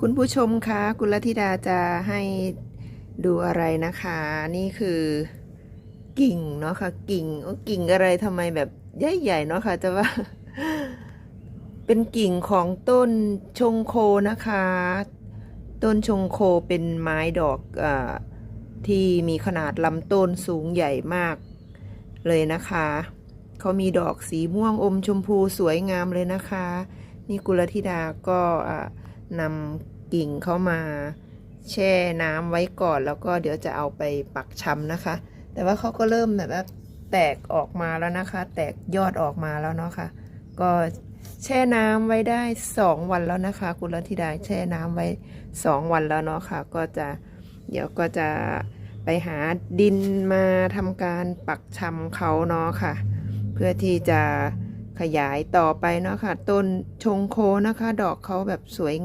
คุณผู้ชมคะกุณลธิดาจะให้ดูอะไรนะคะ นี่คือกิ่งเนาะค่ะกิ่งกิ่งอะไรทำไมแบบใหญ่ๆเนาะค่ะจะว่า เป็นกิ่งของต้นชงโคนะคะ ต้นชงโคเป็นไม้ดอกอที่มีขนาดลำต้นสูงใหญ่มากเลยนะคะ เขามีดอกสีม่วงอมชมพูสวยงามเลยนะคะ นี่กุลธิดาก็อ่า นำกิ่งเข้ามาแช่น้ำไว้ก่อนแล้วก็เดี๋ยวจะเอาไปปักชำนะคะ แต่ว่าเขาก็เริ่มแบบว่าแตกออกมาแล้วนะคะ แตกยอดออกมาแล้วเนาะคะ่ะ ก็แช่น้ำไว้ได้สองวันแล้วนะคะกุลธิดาแช่น้ำไว้สองวันแล้วเนาะค่ะ ก็จะเดี๋ยวก็จะไปหาดินมาทำการปักชำเขาเนาะค่ะ เพื่อที่จะขยายต่อไปเนาะค่ะ ต้นชงโคนะคะ ดอกเขาแบบสวยงาม